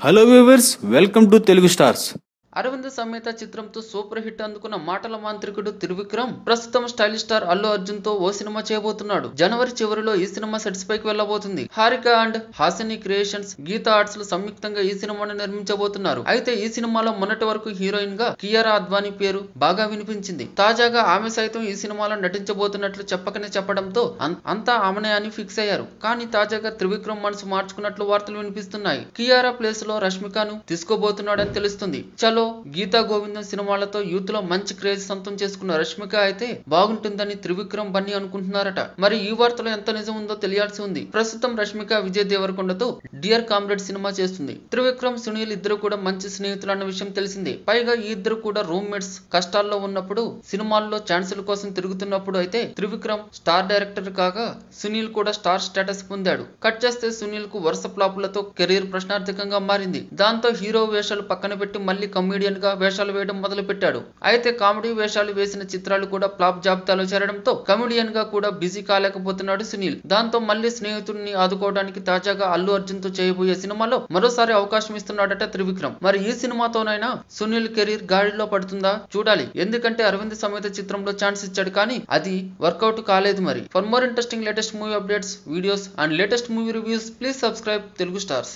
Hello viewers welcome to Telugu stars Aravind Sametha చిత్రంతో super hit అందుకున్న మాటల మాంత్రికుడు త్రివిక్రమ్ ప్రస్తుతం స్టైలిష్ స్టార్ అల్లు అర్జున్తో ఓ సినిమా చేయబోతున్నాడు. జనవరి చివరిలో ఈ సినిమా సెట్స్ పైకి వెళ్ళబోతుంది. హారిక అండ్ హాసిని క్రియేషన్స్ గీతా ఆర్ట్స్లు సంయుక్తంగా ఈ సినిమాను నిర్మించబోతున్నారు. అయితే ఈ సినిమాలో మొన్నటి వరకు హీరోయిన్గా కియారా అద్వానీ పేరు బాగా వినిపించింది. తాజాగా ఆమె సైతం ఈ సినిమాలో నటించబోతున్నట్లు చెప్పకనే చెప్పడంతో అంతా ఆమెనే అని ఫిక్స్ అయ్యారు. కానీ తాజాగా త్రివిక్రమ్ మనసు మార్చుకున్నట్లు వార్తలు వినిపిస్తున్నాయి. కియారా ప్లేస్లో రష్మికను తీసుకోబోతున్నాడని తెలుస్తుంది. చలో గీతా గోవిందం సినిమాలతో యూత్లో మంచి క్రేజ్ సొంతం చేసుకున్న రష్మిక అయితే బాగుంటుందని త్రివిక్రమ్ బన్నీ అనుకుంటున్నారట. మరి ఈ వార్తలో ఎంత నిజం ఉందో తెలియాల్సి ఉంది. ప్రస్తుతం రష్మిక విజయ్ దేవరకొండతో డియర్ కామ్రేడ్ సినిమా చేస్తుంది. త్రివిక్రమ్ సునీల్ ఇద్దరు కూడా మంచి స్నేహితులు అన్న విషయం తెలిసిందే. పైగా ఈ ఇద్దరు కూడా రూమ్మేట్స్. కష్టాల్లో ఉన్నప్పుడు సినిమాల్లో ఛాన్సుల కోసం తిరుగుతున్నప్పుడు అయితే త్రివిక్రమ్ స్టార్ డైరెక్టర్ కాగా సునీల్ కూడా స్టార్ స్టేటస్ పొందాడు. కట్ చేస్తే సునీల్కు వరుస ఫ్లాపులతో కెరీర్ ప్రశ్నార్థకంగా మారింది. దాంతో హీరో వేషాలు పక్కన పెట్టి మళ్ళీ కామెడియన్గా వేషాలు వేయడం మొదలు పెట్టాడు అయితే కామెడీ వేషాలు వేసిన చిత్రాలు కూడా ఫ్లాప్ జాబితాలో చేరడంతో కమెడియన్గా కూడా బిజీ కాలేకపోతున్నాడు సునీల్. దాంతో మళ్ళీ స్నేహితుడిని ఆదుకోవడానికి తాజాగా అల్లు అర్జున్తో చేయబోయే సినిమాలో మరోసారి అవకాశం ఇస్తున్నాడట త్రివిక్రమ్. మరి ఈ సినిమాతోనైనా సునీల్ కెరీర్ గాడిలో పడుతుందా? చూడాలి. ఎందుకంటే అరవింద్ సమేత చిత్రంలో ఛాన్స్ ఇచ్చాడు కానీ అది వర్కౌట్ కాలేదు మరి. For more interesting latest movie updates videos and latest movie reviews please subscribe Telugu stars